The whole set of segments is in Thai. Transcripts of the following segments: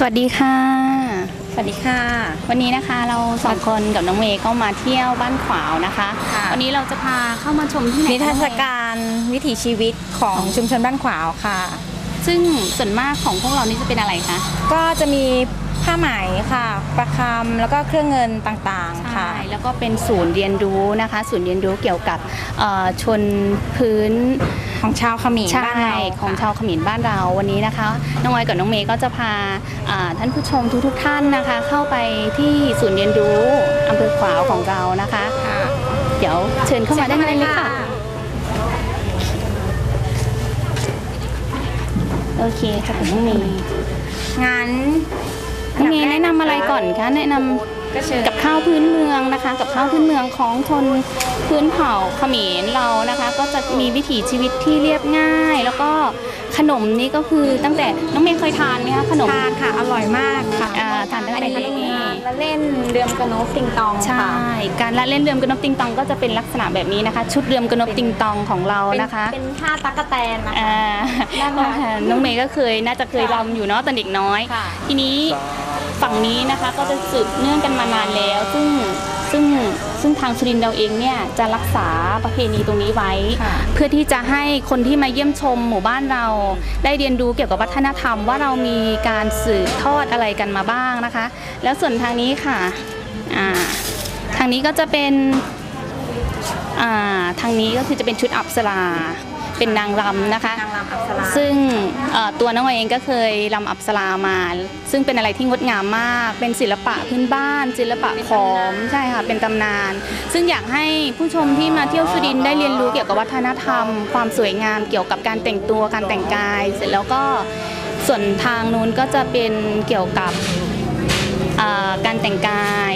สวัสดีค่ะ สวัสดีค่ะ วันนี้นะคะเราสองคนกับน้องเมย์ก็มาเที่ยวบ้านขวาวนะคะ ค่ะ วันนี้เราจะพาเข้ามาชมที่ไหนนิทรรศคะการวิถีชีวิตของชุมชนบ้านขวาวค่ะ ซึ่งส่วนมากของพวกเรานี่จะเป็นอะไรคะ ก็จะมี ผ้าไหมค่ะ ประคำแล้วก็เครื่องเงินต่างๆ ค่ะ ใช่แล้วก็เป็นศูนย์เรียนรู้นะคะ ศูนย์เรียนรู้เกี่ยวกับเอ่อชนพื้นของชาวเขมิ้นใช่บ้านเราของค่ะชาวเขมิ้นบ้านเราวันนี้นะคะ น้องออยกับน้องเมย์ก็จะพาอ่าท่านผู้ชมทุกๆท่านนะคะ เข้าไปที่ศูนย์เรียนรู้อำเภอขวาวของเรานะคะ ค่ะเดี๋ยวเชิญเข้ามาได้านในเลยค่ะ โอเคค่ะน้องเมย์งั้น น้องเมย์แนะนำอะไรก่อนคะแนะนำก็เชิญกับข้าวพื้นเมืองนะคะ กับข้าวพื้นเมืองของชนพื้นเผ่าเขมรเรานะคะ ก็จะมีวิถีชีวิตที่เรียบง่าย แล้วก็ขนมนี้ก็คือตั้งแต่น้องเมย์เคยทานไหมคะขนม ทานค่ะ อร่อยมากค่ะอ่าทานได้อะไรคะน้องเมย์และเล่นเรือมกระนกติงตองใช่ ค่ะการละเล่นเรือมกระนบติงตองก็จะเป็นลักษณะแบบนี้นะคะ ชุดเรือมกระนบติงตองของเราเป็นนะคะเป็นท่าตั๊กแตนนะคะ อ่าน่ารักน้องเมย์ก็เคยน่าจะเคยรำอยู่เนาะตอนเด็กน้อย ค่ะ ทีนี้ ฝั่งนี้นะคะก็จะสืบเนื่องกันมานานแล้ว ซึ่งซึ่งซึ่งทางสุรินทร์เราเองเนี่ยจะรักษาประเพณีตรงนี้ไว้ค่ะเพื่อที่จะให้คนที่มาเยี่ยมชมหมู่บ้านเรา ได้เรียนรู้เกี่ยวกับวัฒนธรรมว่าเรามีการสืบทอดอะไรกันมาบ้างนะคะ แล้วส่วนทางนี้ค่ะอ่าทางนี้ก็จะเป็นอ่าทางนี้ก็คือจะเป็นชุดอับสรา เป็นนางรำนะคะ นางรำอัปสราซึ่งเอ่อตัวน้องเองก็เคยรำอับสรามา ซึ่งเป็นอะไรที่งดงามมาก เป็นศิลปะพื้นบ้าน ศิลปะขอมใช่ค่ะ เป็นตำนาน ซึ่งอยากให้ผู้ชมที่มาเที่ยวสุรินทร์ได้เรียนรู้เกี่ยวกับวัฒนธรรม ความสวยงามเกี่ยวกับการแต่งตัวการแต่งกาย เสร็จแล้วก็ส่วนทางนู้นก็จะเป็นเกี่ยวกับเอ่อการแต่งกาย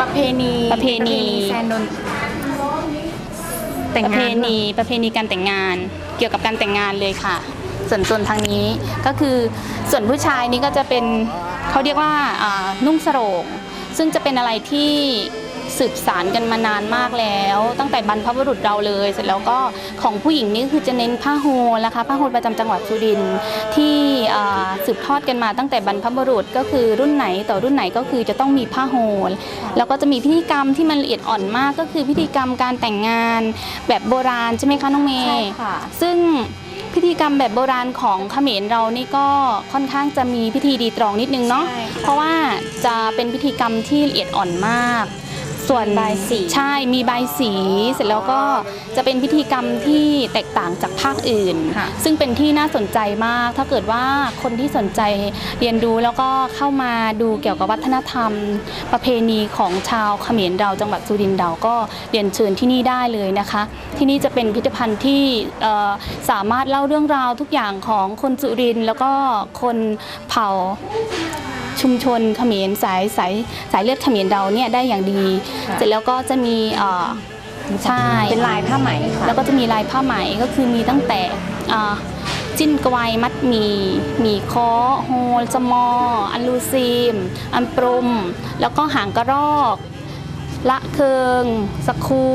ประเพณีประเพณี แซนนน แต่งประเพงานณีประเพณีการแต่งงาน เกี่ยวกับการแต่งงานเลยค่ะ ส่วนส่วนทางนี้ก็คือส่วนผู้ชายนี่ก็จะเป็นเขาเรียกว่าอ่านุ่งสโรงซึ่งจะเป็นอะไรที่ สืบสารกันมานานมากแล้ว ตั้งแต่บรรพบุรุษเราเลย เสร็จแล้วก็ของผู้หญิงนี่คือจะเน้นผ้าโฮลนะคะผ้าโฮลประจำจังหวัดสุรินทร์ที่อ่าสืบทอดกันมาตั้งแต่บรรพบุรุษก็คือรุ่นไหนต่อรุ่นไหนก็คือจะต้องมีผ้าโฮลแล้วก็จะมีพิธีกรรมที่มันละเอียดอ่อนมากก็คือพิธีกรรมการแต่งงานแบบโบราณใช่ไหมคะน้องเมย์ใช่ค่ะซึ่งพิธีกรรมแบบโบราณของเขมรเรานี่ก็ค่อนข้างจะมีพิธีดีตรองนิดนึงเนาะใช่ค่ะเพราะว่าจะเป็นพิธีกรรมที่ละเอียดอ่อนมาก ส่วนมีบายสีใช่มีใบายสีเสร็จแล้วก็จะเป็นพิธีกรรมที่แตกต่างจากภาคอื่น ค่ะ ซึ่งเป็นที่น่าสนใจมาก ถ้าเกิดว่าคนที่สนใจเรียนรู้แล้วก็เข้ามาดูเกี่ยวกับวัฒนธรรม ประเพณีของชาวเขมรเราจังหวัดสุรินทร์เราก็เรียนเชิญที่นี่ได้เลยนะคะ ที่นี่จะเป็นพิพิธภัณฑ์ที่เอ่อสามารถเล่าเรื่องราวทุกอย่างของคนสุรินทร์แล้วก็คนเผ่า ชุมชนเขมรสายสายสายเลือดเขมรเราเนี่ยได้อย่างดีค่ะเสร็จแล้วก็จะมีเอ่อใช่เป็นลายผ้าไหมค่ะแล้วก็จะมีลายผ้าไหมก็คือมีตั้งแต่อ่าจิ้นกวายมัดหมีหมีเคอโฮลสมอ อันลูซีม อันปรุม แล้วก็หางกระรอกละเคิงสกคู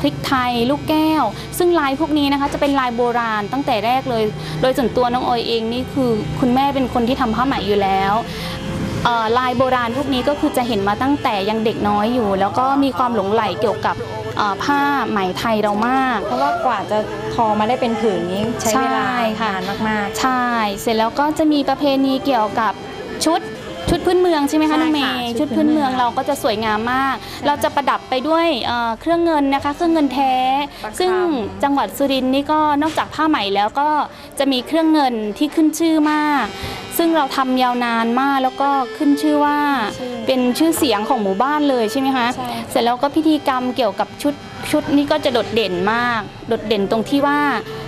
พริกไทย ลูกแก้ว ซึ่งลายพวกนี้นะคะจะเป็นลายโบราณตั้งแต่แรกเลย โดยส่วนตัวน้องออยเองนี่คือคุณแม่เป็นคนที่ทำผ้าไหมอยู่แล้วเอ่อ ลายโบราณพวกนี้ก็คือจะเห็นมาตั้งแต่ยังเด็กน้อยอยู่ แล้วก็มีความหลงใหลเกี่ยวกับเอ่อผ้าไหมไทยเรามาก เพราะว่ากว่าจะทอมาได้เป็นผืนนี้ใช้เวลาใช่ค่ะนานมากใช่ เสร็จแล้วก็จะมีประเพณีเกี่ยวกับชุดชุด พื้นเมืองใช่ไหมคะใช่น้องเมค่ะย์ชุชุดดพื้พื้นนเมืเมือองงเราก็จะสวยงามมาก เราจะประดับไปด้วยเอ่อเครื่องเงินนะคะ เครื่องเงินแท้ประคำซึ่งจังหวัดสุรินทร์นี่ก็นอกจากผ้าไหมแล้วก็จะมีเครื่องเงินที่ขึ้นชื่อมาก ซึ่งเราทำยาวนานมากแล้วก็ขึ้นชื่อว่าชื่อเป็นชื่อเสียงของหมู่บ้านเลยใช่ไหมคะใช่เสร็จแล้วก็พิธีกรรมเกี่ยวกับชุดชุดนี้ก็จะโดดเด่นมาก โดดเด่นตรงที่ว่าอ่า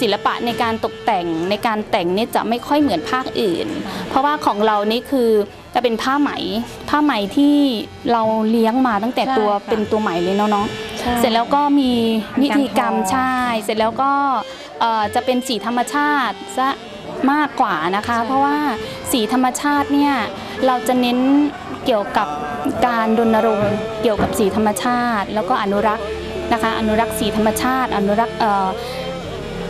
ศิลปะในการตกแต่งในการแต่งเนี่ยจะไม่ค่อยเหมือนภาคอื่น เพราะว่าของเรานี่คือจะเป็นผ้าไหม ผ้าไหมที่เราเลี้ยงมาตั้งแต่ตัวใช่ค่ะเป็นตัวไหมเลยเนาะเนาะๆใช่ เสร็จแล้วก็มีวิธีกรรมการทอใช่เสร็จแล้วก็เอ่อจะเป็นสีธรรมชาติซะมากกว่านะคะ เพราะว่าสีธรรมชาติเนี่ยเราจะเน้นเกี่ยวกับการรณรงค์เกี่ยวกับสีธรรมชาติ แล้วก็อนุรักษ์นะคะ อนุรักษ์สีธรรมชาติ อนุรักษ์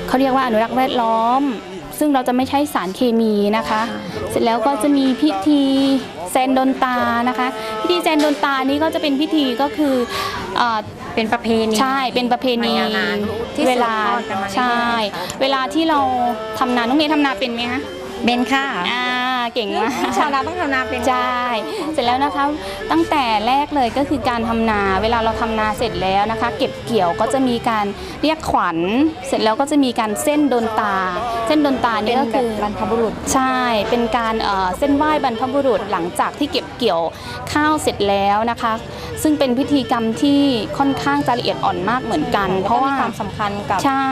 เอ่อเขาเรียกว่าอนุรักษ์แวดล้อม ซึ่งเราจะไม่ใช้สารเคมีนะคะ เสร็จแล้วก็จะมีพิธีแซนโดนตานะคะ พิธีแซนโดนตานี้ก็จะเป็นพิธีก็คือเอ่อเป็นประเพณีใช่เป็นประเพณีมายาวนานที่เวลาสืบทอดกันมาเรื่อยๆใช่ เวลาที่เราทำนาน้องเมย์ทำนาเป็นไหมคะเบนค่ะอ่า เก่งมากชาวนาต้องทำนาเป็นใช่เสร็จแล้วนะคะตั้งแต่แรกเลยก็คือการทำนา เวลาเราทำนาเสร็จแล้วนะคะ เก็บเกี่ยวก็จะมีการเรียกขวัญ เสร็จแล้วก็จะมีการเส้นโดนตา เส้นโดนตาเป็นี่นก็แบคืบอบรรพบุรุษใช่ เป็นการเอ่อเส้นไหว้บรรพบุรุษหลังจากที่เก็บเกี่ยวข้าวเสร็จแล้วนะคะ ซึ่งเป็นพิธีกรรมที่ค่อนข้างจะละเอียดอ่อนมากเหมือนกัน เพราะว่ามีความสำคัญกับใช่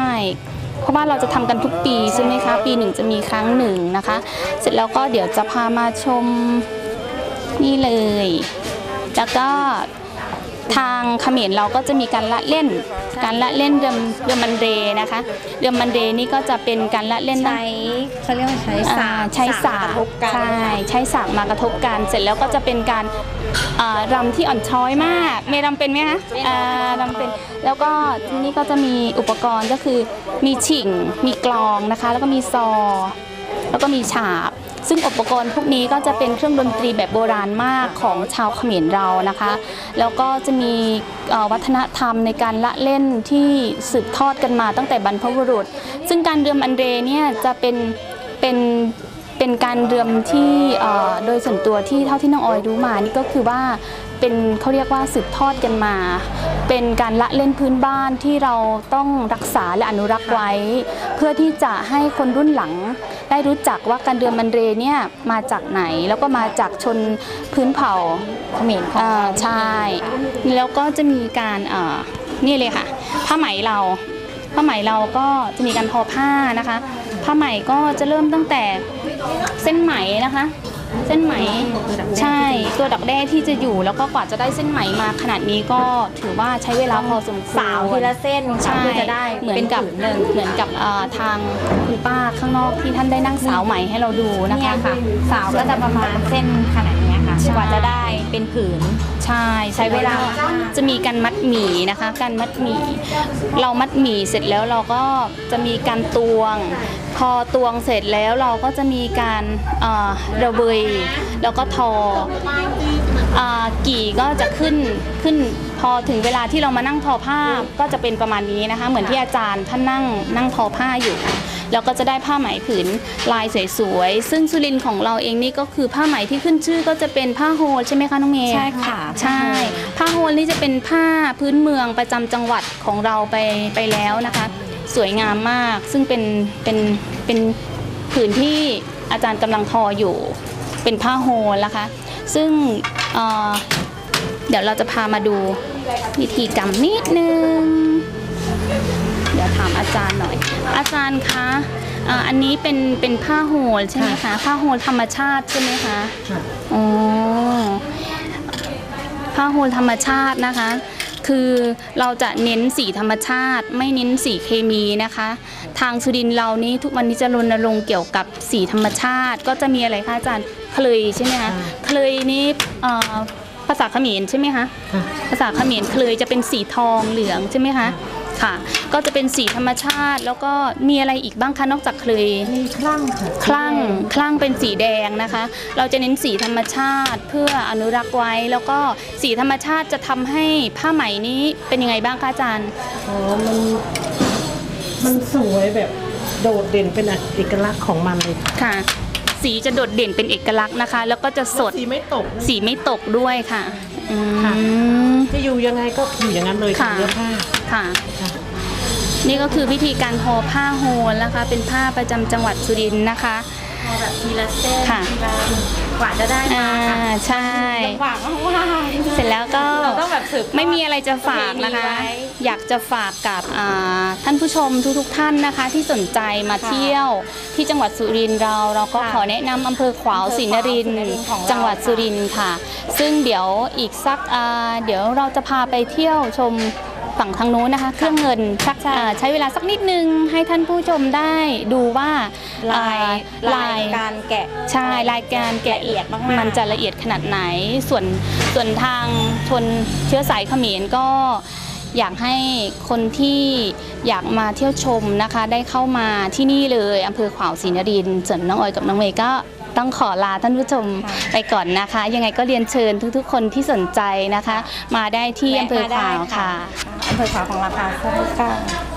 เพราะว่าเราจะทำกันทุกปีใช่ไหมคะ ปีหนึ่งจะมีครั้งหนึ่งนะคะ เสร็จแล้วก็เดี๋ยวจะพามาชมนี่เลย แล้วก็ ทางเขมรเราก็จะมีการละเล่น การละเล่นเรือมเรือมันเดนะคะเรือมันเดนี่ก็จะเป็นการละเล่นใช้เขาเรียกว่าใช้สาอ่ากใช้สากกระทบกันใช่ใช้สากมากระทบกันเสร็จแล้วก็จะเป็นการอ่ารำที่อ่อนช้อยมากเมย์รำเป็นไหมคะอ่ารำเป็นแล้วก็ที่นี่ก็จะมีอุปกรณ์ก็คือมีฉิ่งมีกลองนะคะ แล้วก็มีซอ แล้วก็มีฉาบ ซึ่งอุปกรณ์พวกนี้ก็จะเป็นเครื่องดนตรีแบบโบราณมากของชาวเขมรเรานะคะ แล้วก็จะมีวัฒนธรรมในการละเล่นที่สืบทอดกันมาตั้งแต่บรรพบุรุษ ซึ่งการเรือมอันเดรเนี่ยจะเป็นเป็นเป็นการเรือมที่โดยส่วนตัวที่เท่าที่น้องออยรู้มานี่ก็คือว่า เป็นเขาเรียกว่าสืบทอดกันมา เป็นการละเล่นพื้นบ้านที่เราต้องรักษาและอนุรักษ์ไว้ เพื่อที่จะให้คนรุ่นหลัง ได้รู้จักว่าการเดือนมันเรเนี่ยมาจากไหนแล้วก็มาจากชนพื้นเผ่าเขมรของอ่าใช่ แล้วก็จะมีการเอ่อนี่เลยค่ะผ้าไหมเราผ้าไหมเราก็จะมีการทอผ้านะคะ ผ้าไหมก็จะเริ่มตั้งแต่เส้นไหมนะคะ เส้นไหมใช่ตัวดักแด้ที่จะอยู่แล้วก็กว่าจะได้เส้นไหมมาขนาดนี้ก็ถือว่าใช้เวลาพอสมควรสาวทีละเส้นค่ะใช่เพื่อจะได้เหมือนเป็นกับผืนหนึ่งเหมือนกับเอ่อทางคุณป้าข้างนอกที่ท่านได้นั่งสาวไหมให้เราดูนะเนี่ยคะค่ะสาวก็จะประมาณเส้นขนาดเนี้ยค่ะใช่ กว่าจะได้เป็นผืนใช่ใช้เวลาจะมีการมัดหมี่นะคะการมัดหมี่เรามัดหมี่เสร็จแล้วเราก็จะมีการตวง พอตวงเสร็จแล้วเราก็จะมีการเอ่อระเบยแล้วก็ทออ่ากี่ก็จะขึ้นขึ้น พอถึงเวลาที่เรามานั่งทอผ้าก็จะเป็นประมาณนี้นะคะ เหมือนที่อาจารย์ท่านนั่งนั่งทอผ้าอยู่แล้วก็จะได้ผ้าไหมผืนลายสวยๆ ซึ่งสุรินทร์ของเราเองนี่ก็คือผ้าไหมที่ขึ้นชื่อก็จะเป็นผ้าโฮลใช่ไหมคะน้องเมย์ใช่ค่ะ ใช่ ผ้าโฮลนี่จะเป็นผ้าพื้นเมืองประจำจังหวัดของเราไปไปแล้วนะคะ สวยงามมาก ซึ่งเป็นเป็นเป็นผืนที่อาจารย์กำลังทออยู่ เป็นผ้าโฮลนะคะ ซึ่งเอ่อเดี๋ยวเราจะพามาดู วิธีกรรมนิดนึง เดี๋ยวถามอาจารย์หน่อย อาจารย์คะอ่าอันนี้เป็นเป็นผ้าโฮลใช่ไหมคะ ผ้าโฮลธรรมชาติใช่ไหมคะอ๋อผ้าโฮลธรรมชาตินะคะ คือเราจะเน้นสีธรรมชาติ ไม่เน้นสีเคมีนะคะ ทางสุรินทร์เรานี่ทุกวันนี้จะรณรงค์เกี่ยวกับสีธรรมชาติ ก็จะมีอะไรคะอาจารย์เคลยใช่ไหมคะเคลยนี่เอ่อ ภาษาเขมรใช่ไหมคะภาษาเขมรเคลยจะเป็นสีทองเหลืองใช่ไหมคะค่ะ ก็จะเป็นสีธรรมชาติ แล้วก็มีอะไรอีกบ้างคะนอกจากเคลยมีคลั่งค่ะคลั่งคลั่งเป็นสีแดงนะคะ เราจะเน้นสีธรรมชาติเพื่ออนุรักษ์ไว้ แล้วก็สีธรรมชาติจะทำให้ผ้าไหมนี้เป็นยังไงบ้างคะอาจารย์อ๋อมันมันสวยแบบโดดเด่นเป็นเอกลักษณ์ของมันเลยค่ะค่ะ สีจะโดดเด่นเป็นเอกลักษณ์นะคะ แล้วก็จะสดสีไม่ตกนะ สีไม่ตกด้วยค่ะอืค่ะมจะอยู่ยังไงก็อยู่อย่างนั้นเลยค่ะค่ะเนื้อผ้าค่ะ ค่ะ นี่ก็คือวิธีการทอผ้าโฮลนะคะ เป็นผ้าประจำจังหวัดสุรินทร์นะคะ พอแบบทีละเส้นค่ะทีละกว่าจะได้อ่ามาค่ะใช่ลำบากมากว่าเสร็จแล้วก็เราต้องแบบสืบทอด ไม่มีอะไรจะฝากนะคะ ประเพณีไว้อยากจะฝากกับอ่าท่านผู้ชมทุกๆท่านนะคะ ที่สนใจมาเที่ยวที่จังหวัดสุรินทร์เรา เราก็ค่ะขอแนะนำอำเภอขวาวศรีนรินทอำเภอขวาวศรีนรินทร์ร์ของเรา จังหวัดสุรินทร์ค่ะ ซึ่งเดี๋ยวอีกสักอ่าเดี๋ยวเราจะพาไปเที่ยวชม ฝั่งทางนู้นนะคะ เครื่องเงินสักอ่าใช้เวลาสักนิดนึงให้ท่านผู้ชมได้ดูว่าลายอ่ลายการแกะใช่รายการแกะละเอียดมากๆมันจะละเอียดขนาดไหน ส่วนส่วนทางชนเชื้อสายเขมรก็อยากให้คนที่อยากมาเที่ยวชมนะคะ ได้เข้ามาที่นี่เลยอำเภอขวาวศรีนครินทร์ส่วนน้องออยกับน้องเมย์ก็ ต้องขอลาท่านผู้ชมค่ะไปก่อนนะคะ ยังไงก็เรียนเชิญทุกๆ คนที่สนใจนะคะ มาได้ที่อำเภอขวาวค่ะอำเภอขวาวของเราค่ะสวัสดีค่ะ